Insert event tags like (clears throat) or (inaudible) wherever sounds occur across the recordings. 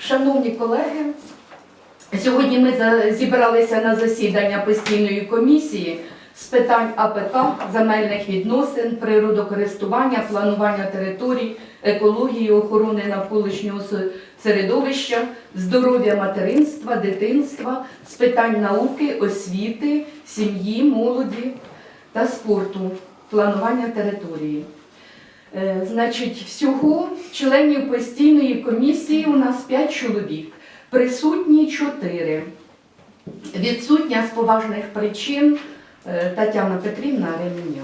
Шановні колеги, сьогодні ми зібралися на засідання постійної комісії з питань АПК, земельних відносин, природокористування, планування територій, екології, охорони навколишнього середовища, здоров'я материнства, дитинства, з питань науки, освіти, сім'ї, молоді та спорту, планування території. Е, Значить, всього членів постійної комісії у нас 5 чоловік, присутні 4. Відсутня з поважних причин е, Тетяна Петрівна Ременя.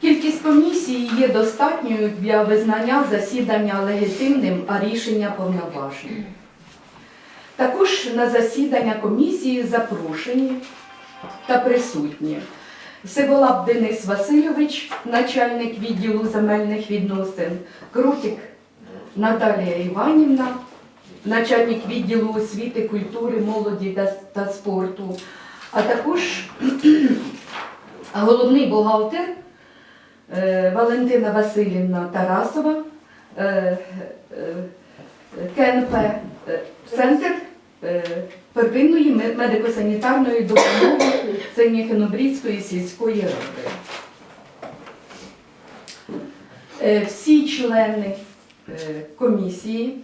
Кількість комісії є достатньою для визнання засідання легітимним, а рішення повноважним. Також на засідання комісії запрошені та присутні Сиволап Денис Васильович, начальник відділу земельних відносин, Крутик Наталія Іванівна, начальник відділу освіти, культури, молоді та, спорту, а також (clears throat) головний бухгалтер е, Валентина Васильівна Тарасова, е, е, КНП Центр первинної медико-санітарної допомоги Синєхинобрідської сільської ради. Е, Всі члени е, комісії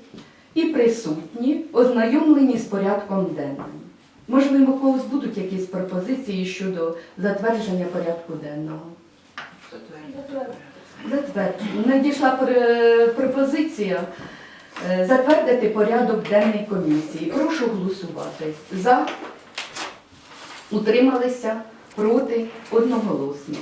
і присутні ознайомлені з порядком денним. Можливо, у когось будуть якісь пропозиції щодо затвердження порядку денного. Затвердження. Надійшла пропозиція е, затвердити порядок денний комісії. Прошу голосувати. За, утрималися, проти, одноголосно.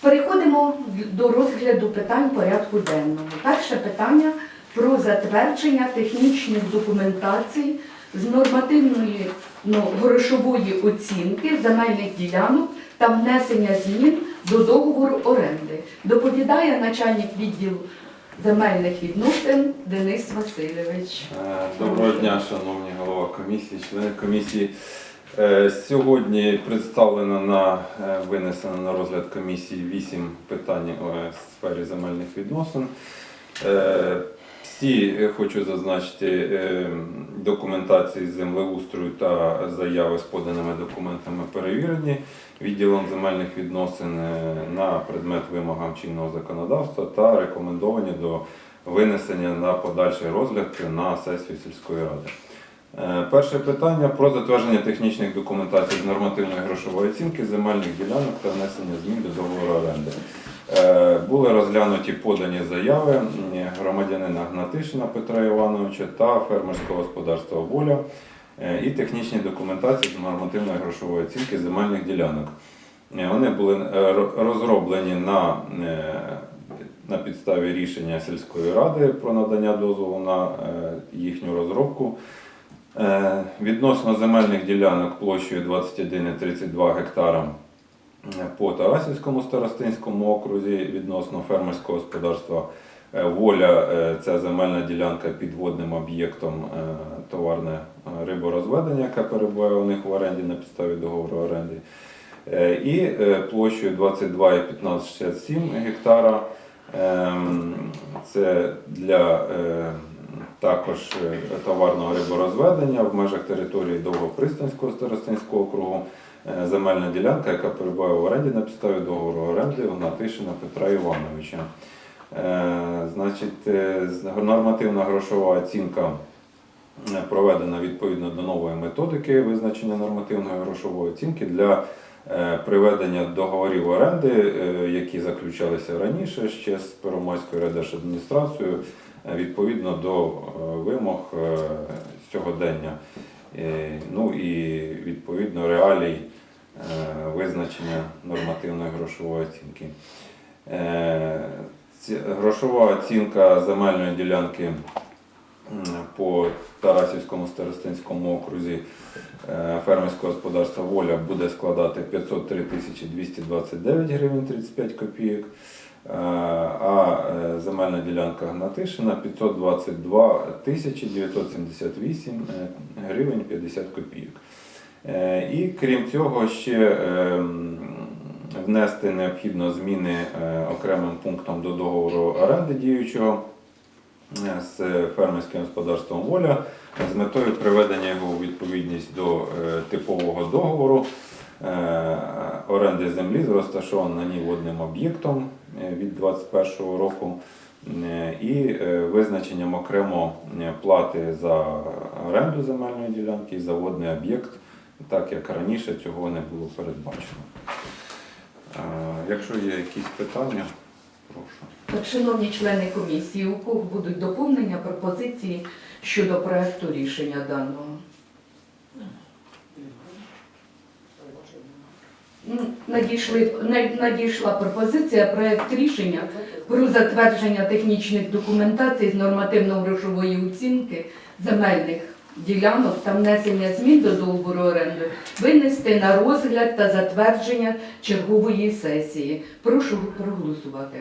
Переходимо до розгляду питань порядку денного. Перше питання про затвердження технічних документацій з нормативної ну, грошової оцінки земельних ділянок та внесення змін до договору оренди. Доповідає начальник відділу земельних відносин Денис Васильович. Е, Доброго дня, шановні голова комісії, члени комісії. Е, Сьогодні представлено на е, винесено на розгляд комісії вісім питань в сфері земельних відносин. Всі хочу зазначити документації землеустрою та заяви з поданими документами перевірені відділом земельних відносин е, на предмет вимогам чинного законодавства та рекомендовані до винесення на подальший розгляд на сесію сільської ради. Е, Перше питання про затвердження технічних документацій з нормативної грошової оцінки земельних ділянок та внесення змін до договору оренди. Е, Були розглянуті подані заяви громадянина Гнатишина Петра Івановича та фермерського господарства Воля і технічні документації з нормативної грошової оцінки земельних ділянок. Е, Вони були е, розроблені на, е, на підставі рішення сільської ради про надання дозволу на е, їхню розробку. Е, Відносно земельних ділянок площею 21,32 гектара е, по Тарасівському старостинському окрузі, відносно фермерського господарства е, Воля, е, це земельна ділянка під водним об'єктом е, товарне е, риборозведення, яке перебуває у них в оренді на підставі договору оренди. І площею 22,1567 гектара. ем, Це для також товарного риборозведення в межах території Довгопристанського старостинського округу. Земельна ділянка, яка перебуває в оренді на підставі договору оренди Гнатишина Петра Івановича. Е, Значить, е, нормативна грошова оцінка е, проведена відповідно до нової методики визначення нормативної грошової оцінки для приведення договорів оренди, які заключалися раніше ще з Первомайською райдержадміністрацією, відповідно до вимог сьогодення. Ну і відповідно реалій визначення нормативної грошової оцінки. Грошова оцінка земельної ділянки по Тарасівському старостинському окрузі е, фермерського господарства Воля буде складати 503 тисячі 229 гривень 35 копійок. Е, А е, земельна ділянка Гнатишина 522 тисячі 978 е, гривень 50 копійок. І крім цього ще внести необхідно зміни е, окремим пунктом до договору оренди діючого е, з фермерським господарством Воля з метою приведення його у відповідність до е, типового договору оренди землі з розташованим на ній водним об'єктом від 2021 року і визначенням окремо плати за оренду земельної ділянки і за водний об'єкт, так як раніше цього не було передбачено. Якщо є якісь питання, прошу. Так, шановні члени комісії, у кого будуть доповнення, пропозиції щодо проекту рішення даного? Ну, Надійшли, надійшла пропозиція проект рішення про затвердження технічних документацій з нормативно-грошової оцінки земельних ділянок та внесення змін до договору оренди винести на розгляд та затвердження чергової сесії. Прошу проголосувати.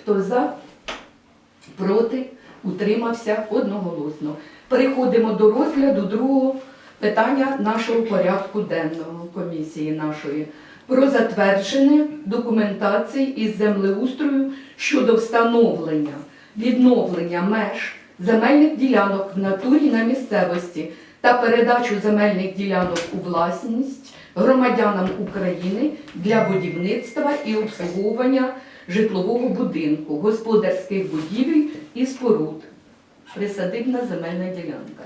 Хто за? Проти? Утримався одноголосно. Переходимо до розгляду другого питання нашого порядку денного комісії нашої про затвердження документації із землеустрою щодо встановлення відновлення меж земельних ділянок в натурі на місцевості та передачу земельних ділянок у власність громадянам України для будівництва і обслуговування житлового будинку, господарських будівель і споруд. Присадибна земельна ділянка.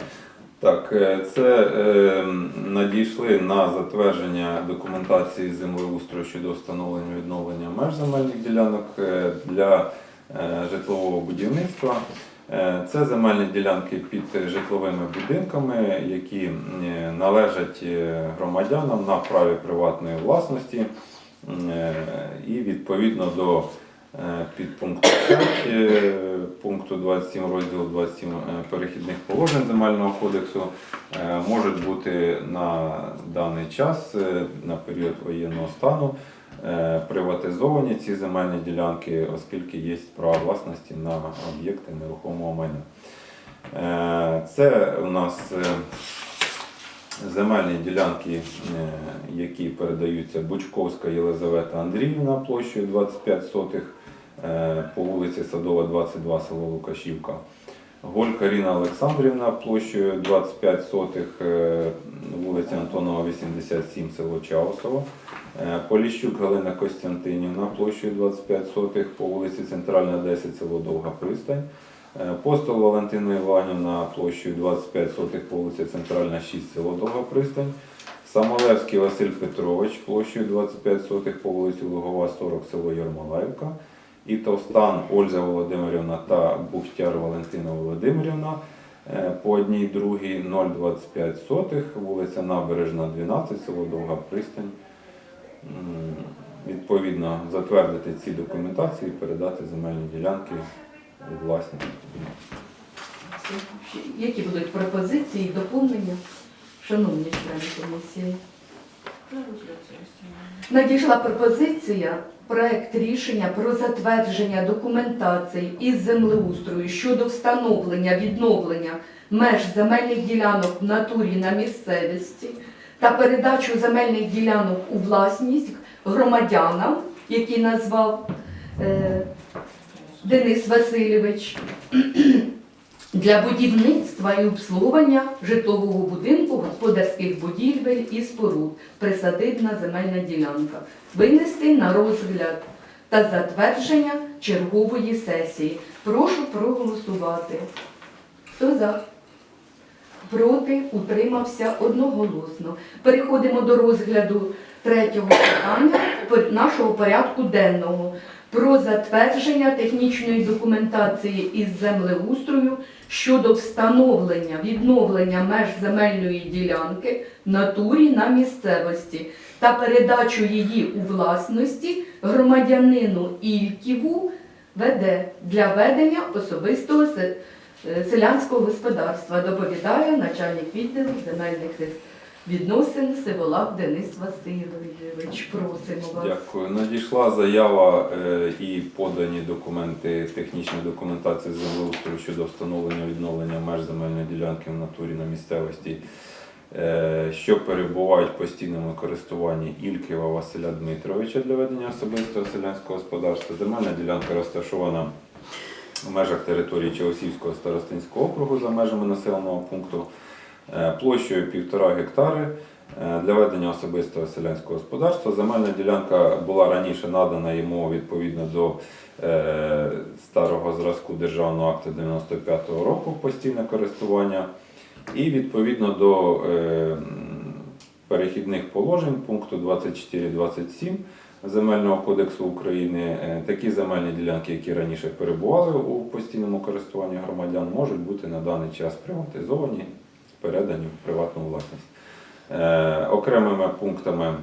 Так, е, це е, надійшли на затвердження документації землеустрою щодо встановлення відновлення меж земельних ділянок е, для е, житлового будівництва. Е, Це земельні ділянки під житловими будинками, які належать е, громадянам на праві приватної власності. Е, І відповідно до підпункту 5 е, пункту 27 розділу 27 е, перехідних положень земельного кодексу можуть бути на даний час, на період воєнного стану, приватизовані ці земельні ділянки, оскільки є право власності на об'єкти нерухомого майна. Е, Це у нас е, земельні ділянки, е, які передаються Бучковська Єлизавета Андріївна площею 25 сотих е, по вулиці Садова, 22, село Лукашівка. Голька Ріна Олександрівна площею 25 сотих, е, вулиця Антонова, 87, село Чаусово. Е, Поліщук Галина Костянтинівна площею 25 сотих по вулиці Центральна, 10, село Довга Пристань. Е, Постол Валентина Іванівна площею 25 сотих по вулиці Центральна, 6, село Довга Пристань. Самолевський Василь Петрович площею 25 сотих по вулиці Лугова, 40, село Ярмолаївка. І Товстан Ольга Володимирівна та Бухтяр Валентина Володимирівна е, по одній другій 0,25 сотих, вулиця Набережна, 12, село Довга Пристань. Відповідно, затвердити ці документації і передати земельні ділянки у власність. Які будуть пропозиції, доповнення, шановні члени комісії? Надійшла пропозиція проект рішення про затвердження документації із землеустрою щодо встановлення відновлення меж земельних ділянок в натурі на місцевості та передачу земельних ділянок у власність громадянам, які назвав е, Денис Васильович, для будівництва і обслуговування житлового будинку, господарських будівель і споруд, присадибна земельна ділянка, винести на розгляд та затвердження чергової сесії. Прошу проголосувати. Хто за? Проти утримався одноголосно. Переходимо до розгляду третього питання нашого порядку денного про затвердження технічної документації із землеустрою щодо встановлення відновлення меж земельної ділянки натурі на місцевості та передачу її у власності громадянину Ільківу ВД для ведення особистого е, селянського господарства. Доповідає начальник відділу земельних відносин Сиволак Денис Васильович. Просимо вас. Дякую. Надійшла заява е, і подані документи, технічна документація з землеустрою щодо встановлення відновлення меж земельної ділянки в натурі на місцевості е, що перебувають в постійному користуванні Ільківа Василя Дмитровича для ведення особистого селянського господарства. Земельна ділянка розташована в межах території Чаусівського старостинського округу за межами населеного пункту площею 1,5 гектари е, для ведення особистого селянського господарства. Земельна ділянка була раніше надана йому відповідно до е, старого зразку державного акту 95-го року постійне користування. І відповідно до е, перехідних положень пункту 24-27 Земельного кодексу України е, такі земельні ділянки, які раніше перебували у постійному користуванні громадян, можуть бути на даний час приватизовані, передані в приватну власність. Е, окремими пунктами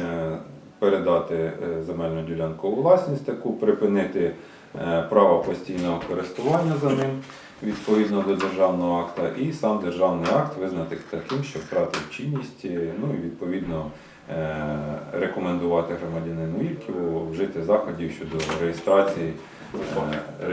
е, передати е, земельну ділянку у власність, таку припинити е, право постійного користування за ним відповідно до державного акта, і сам державний акт визнати таким, що втратив чинність, е, ну і відповідно е, рекомендувати громадянину Ільківу вжити заходів щодо реєстрації